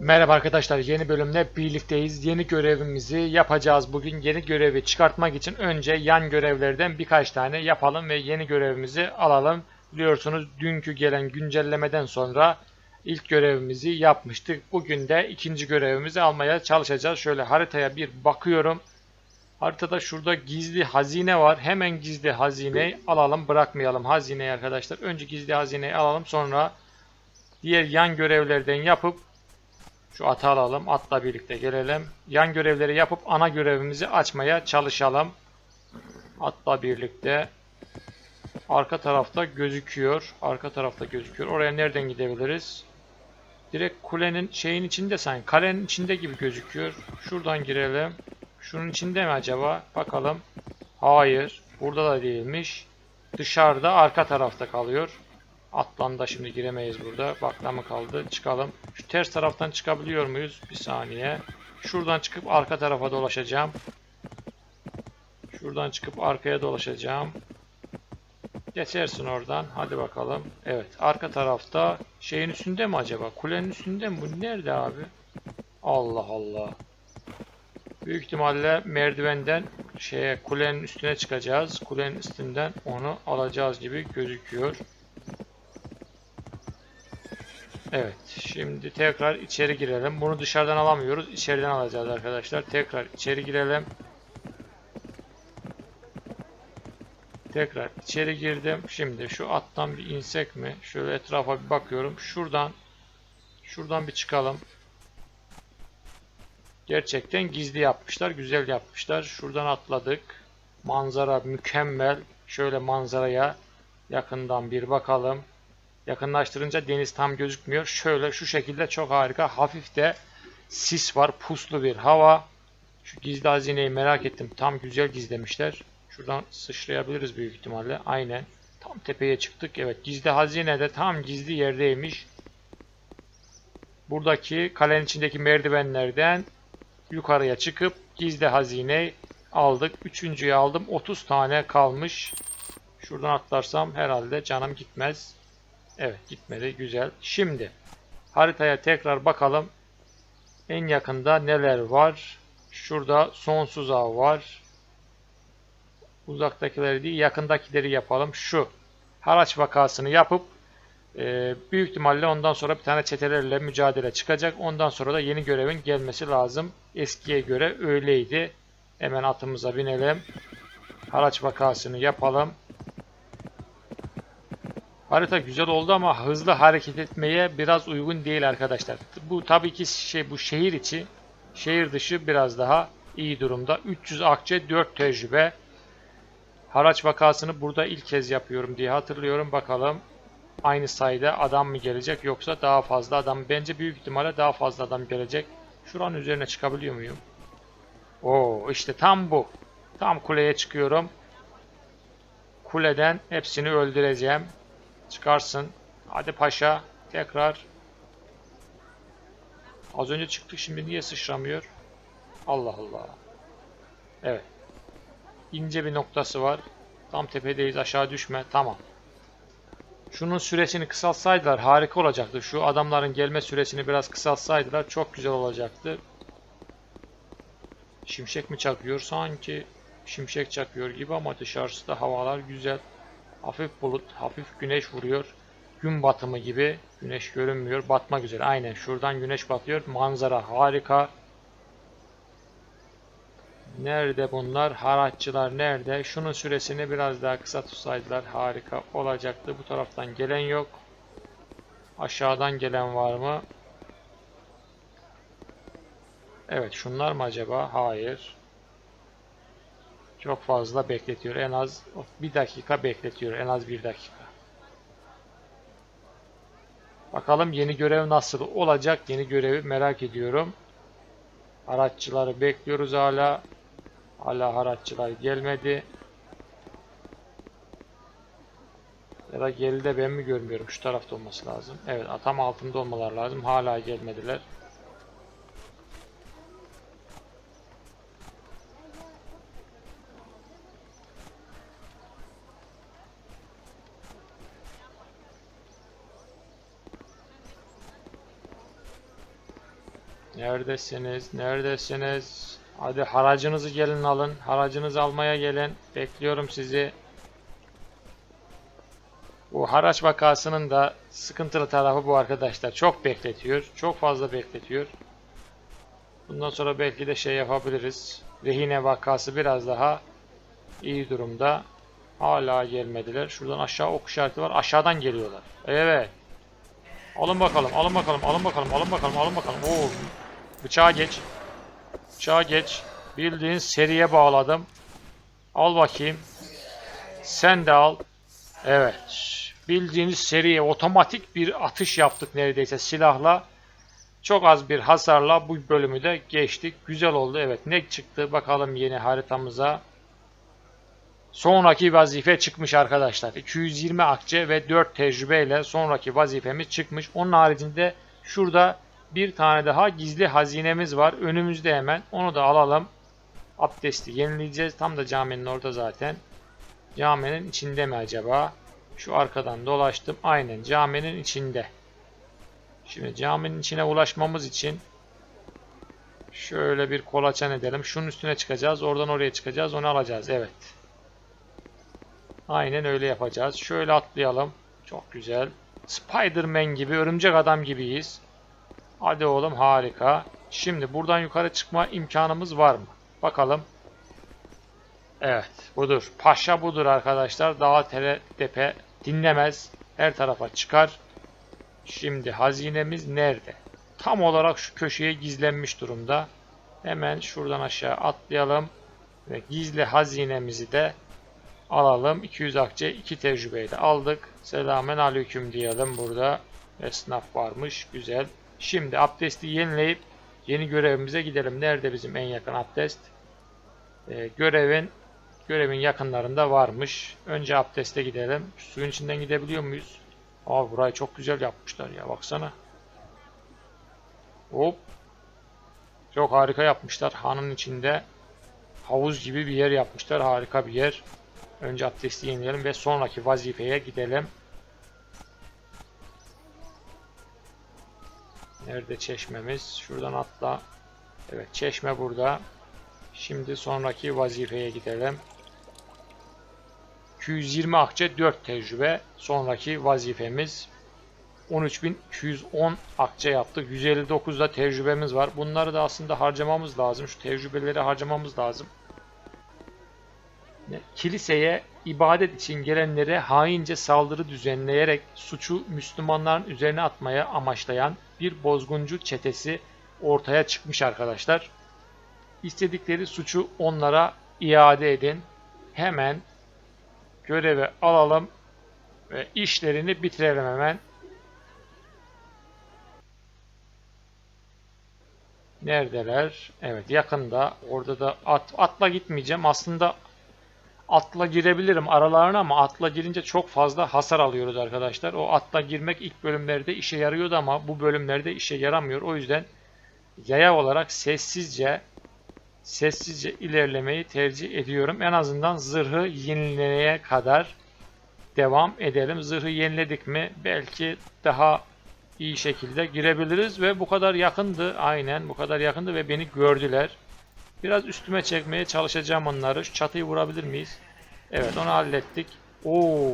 Merhaba arkadaşlar yeni bölümde birlikteyiz. Yeni görevimizi yapacağız bugün. Yeni görevi çıkartmak için önce yan görevlerden birkaç tane yapalım ve yeni görevimizi alalım. Biliyorsunuz dünkü gelen güncellemeden sonra ilk görevimizi yapmıştık. Bugün de ikinci görevimizi almaya çalışacağız. Şöyle haritaya bir bakıyorum. Haritada şurada gizli hazine var. Hemen gizli hazineyi alalım. Bırakmayalım hazineyi arkadaşlar. Önce gizli hazineyi alalım. Sonra diğer yan görevlerden yapıp şu atı alalım. Atla birlikte gelelim. Yan görevleri yapıp ana görevimizi açmaya çalışalım. Atla birlikte. Arka tarafta gözüküyor. Arka tarafta gözüküyor. Oraya nereden gidebiliriz? Direkt kulenin şeyin içinde sanki. Kalenin içinde gibi gözüküyor. Şuradan girelim. Şunun içinde mi acaba? Bakalım. Hayır. Burada da değilmiş. Dışarıda arka tarafta kalıyor. Atlan da şimdi giremeyiz burada. Bakla mı kaldı? Çıkalım. Şu ters taraftan çıkabiliyor muyuz? Bir saniye. Şuradan çıkıp arka tarafa dolaşacağım. Şuradan çıkıp arkaya dolaşacağım. Geçersin oradan. Hadi bakalım. Evet. Arka tarafta şeyin üstünde mi acaba? Kulenin üstünde mi? Bu nerede abi? Allah Allah. Büyük ihtimalle merdivenden şeye kulenin üstüne çıkacağız. Kulenin üstünden onu alacağız gibi gözüküyor. Evet. Şimdi tekrar içeri girelim. Bunu dışarıdan alamıyoruz. İçeriden alacağız arkadaşlar. Tekrar içeri girelim. Tekrar içeri girdim. Şimdi şu attan bir insek mi? Şöyle etrafa bir bakıyorum. Şuradan şuradan bir çıkalım. Gerçekten gizli yapmışlar. Güzel yapmışlar. Şuradan atladık. Manzara mükemmel. Şöyle manzaraya yakından bir bakalım. Yakınlaştırınca deniz tam gözükmüyor. Şöyle şu şekilde çok harika. Hafif de sis var. Puslu bir hava. Şu gizli hazineyi merak ettim. Tam güzel gizlemişler. Şuradan sıçrayabiliriz büyük ihtimalle. Aynen. Tam tepeye çıktık. Evet gizli hazine de tam gizli yerdeymiş. Buradaki kalenin içindeki merdivenlerden yukarıya çıkıp gizli hazineyi aldık. Üçüncüyü aldım. 30 tane kalmış. Şuradan atlarsam herhalde canım gitmez. Evet gitmedi. Güzel. Şimdi haritaya tekrar bakalım. En yakında neler var? Şurada sonsuz ağ var. Uzaktakileri değil yakındakileri yapalım. Şu haraç vakasını yapıp e, büyük ihtimalle ondan sonra bir tane çetelerle mücadele çıkacak. Ondan sonra da yeni görevin gelmesi lazım. Eskiye göre öyleydi. Hemen atımıza binelim. Haraç vakasını yapalım. Harita güzel oldu ama hızlı hareket etmeye biraz uygun değil arkadaşlar. Bu tabii ki şey bu şehir içi, şehir dışı biraz daha iyi durumda. 300 akçe 4 tecrübe. Haraç vakasını burada ilk kez yapıyorum diye hatırlıyorum. Bakalım aynı sayıda adam mı gelecek yoksa daha fazla adam. Bence büyük ihtimalle daha fazla adam gelecek. Şuranın üzerine çıkabiliyor muyum? Oo işte tam bu. Tam kuleye çıkıyorum. Kuleden hepsini öldüreceğim. Çıkarsın. Hadi paşa. Tekrar. Az önce çıktık şimdi niye sıçramıyor? Allah Allah. Evet. İnce bir noktası var. Tam tepedeyiz aşağı düşme. Tamam. Şunun süresini kısaltsaydılar harika olacaktı. Şu adamların gelme süresini biraz kısaltsaydılar çok güzel olacaktı. Şimşek mi çakıyor? Sanki şimşek çakıyor gibi ama dışarısı da havalar güzel. Hafif bulut, hafif güneş vuruyor. Gün batımı gibi. Güneş görünmüyor. Batmak üzere. Aynen şuradan güneş batıyor. Manzara harika. Nerede bunlar? Haraççılar nerede? Şunun süresini biraz daha kısa tutsaydılar harika olacaktı. Bu taraftan gelen yok. Aşağıdan gelen var mı? Evet şunlar mı acaba? Hayır. Çok fazla bekletiyor. En az bir dakika bekletiyor. En az bir dakika. Bakalım yeni görev nasıl olacak? Yeni görevi merak ediyorum. Araççıları bekliyoruz hala. Hala haratçılar gelmedi. Ya da geride ben mi görmüyorum? Şu tarafta olması lazım. Evet atam altında olmalar lazım. Hala gelmediler. Neredesiniz? Neredesiniz? Hadi haracınızı gelin alın. Haracınızı almaya gelin. Bekliyorum sizi. Bu haraç vakasının da sıkıntılı tarafı bu arkadaşlar. Çok bekletiyor. Çok fazla bekletiyor. Bundan sonra belki de şey yapabiliriz. Rehine vakası biraz daha iyi durumda. Hala gelmediler. Şuradan aşağı ok işareti var. Aşağıdan geliyorlar. Evet. Alın bakalım, alın bakalım, alın bakalım, alın bakalım, alın bakalım. Oo. Bıçağa geç. Bıçağa geç. Bildiğin seriye bağladım. Al bakayım. Sen de al. Evet. Bildiğiniz seriye otomatik bir atış yaptık neredeyse silahla. Çok az bir hasarla bu bölümü de geçtik. Güzel oldu. Evet ne çıktı bakalım yeni haritamıza. Sonraki vazife çıkmış arkadaşlar. 220 akçe ve 4 tecrübeyle sonraki vazifemiz çıkmış. Onun haricinde şurada bir tane daha gizli hazinemiz var. Önümüzde hemen. Onu da alalım. Abdesti yenileyeceğiz. Tam da caminin orada zaten. Caminin içinde mi acaba? Şu arkadan dolaştım. Aynen caminin içinde. Şimdi caminin içine ulaşmamız için şöyle bir kolaçan edelim. Şunun üstüne çıkacağız. Oradan oraya çıkacağız. Onu alacağız. Evet. Aynen öyle yapacağız. Şöyle atlayalım. Çok güzel. Spider-Man gibi, örümcek adam gibiyiz. Hadi oğlum harika. Şimdi buradan yukarı çıkma imkanımız var mı? Bakalım. Evet budur. Paşa budur arkadaşlar. Dağ tele tepe dinlemez. Her tarafa çıkar. Şimdi hazinemiz nerede? Tam olarak şu köşeye gizlenmiş durumda. Hemen şuradan aşağı atlayalım. Ve gizli hazinemizi de alalım. 200 akçe 2 tecrübeyi de aldık. Selamen aleyküm diyelim burada. Esnaf varmış. Güzel. Şimdi abdesti yenileyip yeni görevimize gidelim. Nerede bizim en yakın abdest? Ee, görevin görevin yakınlarında varmış. Önce abdeste gidelim. Şu suyun içinden gidebiliyor muyuz? Aa burayı çok güzel yapmışlar ya baksana. Hop. Çok harika yapmışlar. Hanın içinde havuz gibi bir yer yapmışlar. Harika bir yer. Önce abdesti yenileyelim ve sonraki vazifeye gidelim. Nerede çeşmemiz? Şuradan atla. Evet çeşme burada. Şimdi sonraki vazifeye gidelim. 220 akçe 4 tecrübe. Sonraki vazifemiz 13.210 akçe yaptık. 159 da tecrübemiz var. Bunları da aslında harcamamız lazım. Şu tecrübeleri harcamamız lazım. Kiliseye ibadet için gelenlere haince saldırı düzenleyerek suçu Müslümanların üzerine atmaya amaçlayan bir bozguncu çetesi ortaya çıkmış arkadaşlar. İstedikleri suçu onlara iade edin. Hemen görevi alalım ve işlerini bitirelim hemen. Neredeler? Evet yakında. Orada da at, atla gitmeyeceğim. Aslında atla girebilirim aralarına ama atla girince çok fazla hasar alıyoruz arkadaşlar. O atla girmek ilk bölümlerde işe yarıyordu ama bu bölümlerde işe yaramıyor. O yüzden yaya olarak sessizce sessizce ilerlemeyi tercih ediyorum. En azından zırhı yenilemeye kadar devam edelim. Zırhı yeniledik mi belki daha iyi şekilde girebiliriz ve bu kadar yakındı. Aynen bu kadar yakındı ve beni gördüler. Biraz üstüme çekmeye çalışacağım onları. Şu çatıyı vurabilir miyiz? Evet onu hallettik. Oo.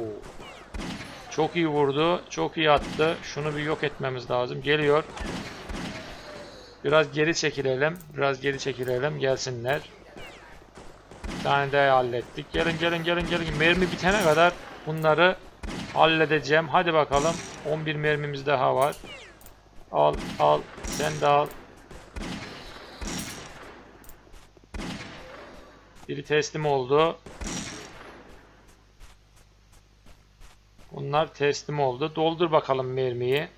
Çok iyi vurdu. Çok iyi attı. Şunu bir yok etmemiz lazım. Geliyor. Biraz geri çekilelim. Biraz geri çekilelim. Gelsinler. Bir tane daha hallettik. Gelin gelin gelin gelin. Mermi bitene kadar bunları halledeceğim. Hadi bakalım. 11 mermimiz daha var. Al al. Sen de al. Biri teslim oldu. Bunlar teslim oldu. Doldur bakalım mermiyi.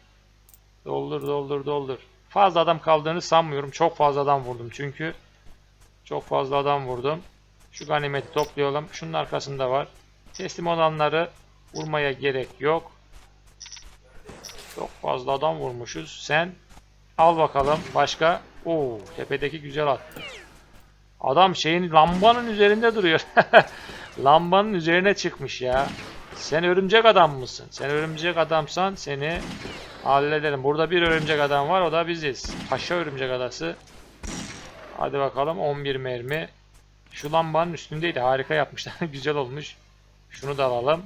Doldur doldur doldur. Fazla adam kaldığını sanmıyorum. Çok fazla adam vurdum çünkü. Çok fazla adam vurdum. Şu ganimeti toplayalım. Şunun arkasında var. Teslim olanları vurmaya gerek yok. Çok fazla adam vurmuşuz. Sen al bakalım. Başka. Oo, tepedeki güzel attı. Adam şeyin lambanın üzerinde duruyor. lambanın üzerine çıkmış ya. Sen örümcek adam mısın? Sen örümcek adamsan seni Halledelim. Burada bir örümcek adam var. O da biziz. Paşa örümcek adası. Hadi bakalım 11 mermi. Şu lambanın üstündeydi. Harika yapmışlar. Güzel olmuş. Şunu da alalım.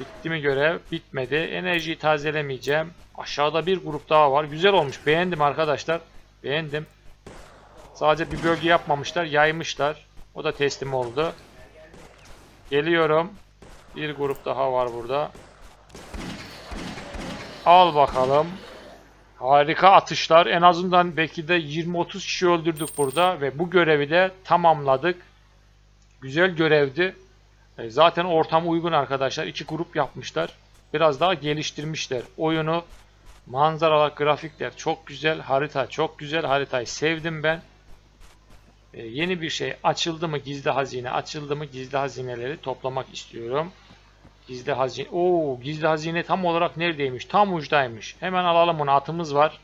Bitti mi görev? Bitmedi. Enerjiyi tazelemeyeceğim. Aşağıda bir grup daha var. Güzel olmuş. Beğendim arkadaşlar. Beğendim. Sadece bir bölge yapmamışlar. Yaymışlar. O da teslim oldu. Geliyorum. Bir grup daha var burada. Al bakalım. Harika atışlar. En azından belki de 20-30 kişi öldürdük burada ve bu görevi de tamamladık. Güzel görevdi. E, Zaten ortam uygun arkadaşlar. İki grup yapmışlar. Biraz daha geliştirmişler. Oyunu, manzaralar, grafikler çok güzel. Harita çok güzel. Haritayı sevdim ben. E, yeni bir şey açıldı mı gizli hazine açıldı mı gizli hazineleri toplamak istiyorum. Gizli hazine. Oo, gizli hazine tam olarak neredeymiş? Tam ucdaymış. Hemen alalım onu. Atımız var.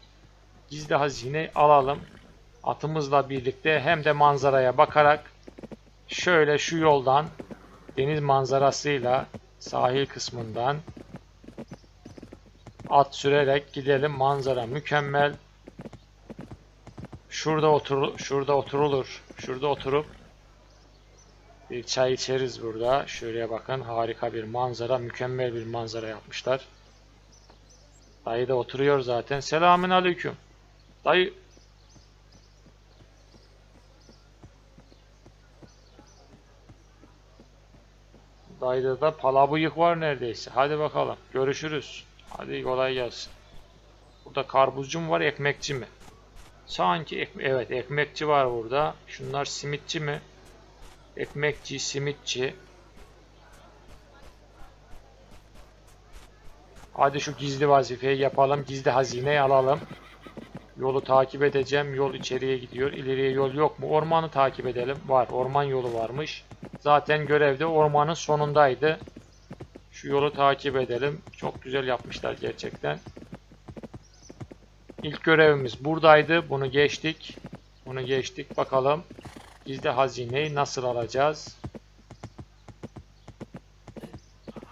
Gizli hazine alalım. Atımızla birlikte hem de manzaraya bakarak şöyle şu yoldan deniz manzarasıyla sahil kısmından at sürerek gidelim. Manzara mükemmel. Şurada otur şurada oturulur. Şurada oturup bir çay içeriz burada. Şuraya bakın. Harika bir manzara. Mükemmel bir manzara yapmışlar. Dayı da oturuyor zaten. Selamün aleyküm. Dayı. Dayıda da palabıyık var neredeyse. Hadi bakalım. Görüşürüz. Hadi kolay gelsin. Burada karpuzcu mu var ekmekçi mi? Sanki ek- evet ekmekçi var burada. Şunlar simitçi mi? Ekmekçi, simitçi. Hadi şu gizli vazifeyi yapalım. Gizli hazineyi alalım. Yolu takip edeceğim. Yol içeriye gidiyor. İleriye yol yok mu? Ormanı takip edelim. Var. Orman yolu varmış. Zaten görevde ormanın sonundaydı. Şu yolu takip edelim. Çok güzel yapmışlar gerçekten. İlk görevimiz buradaydı. Bunu geçtik. Bunu geçtik. Bakalım. Gizli hazineyi nasıl alacağız?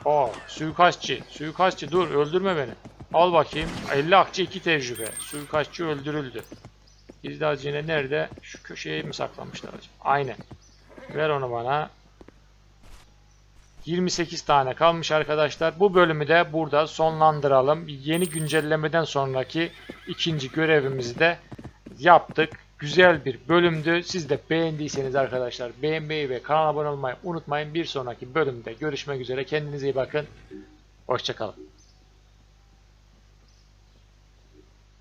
Aa, suikastçı. Suikastçı dur öldürme beni. Al bakayım. 50 akçe 2 tecrübe. Suikastçı öldürüldü. Gizli hazine nerede? Şu köşeye mi saklamışlar acaba? Aynen. Ver onu bana. 28 tane kalmış arkadaşlar. Bu bölümü de burada sonlandıralım. Yeni güncellemeden sonraki ikinci görevimizi de yaptık. Güzel bir bölümdü. Siz de beğendiyseniz arkadaşlar beğenmeyi ve kanala abone olmayı unutmayın. Bir sonraki bölümde görüşmek üzere. Kendinize iyi bakın. Hoşçakalın.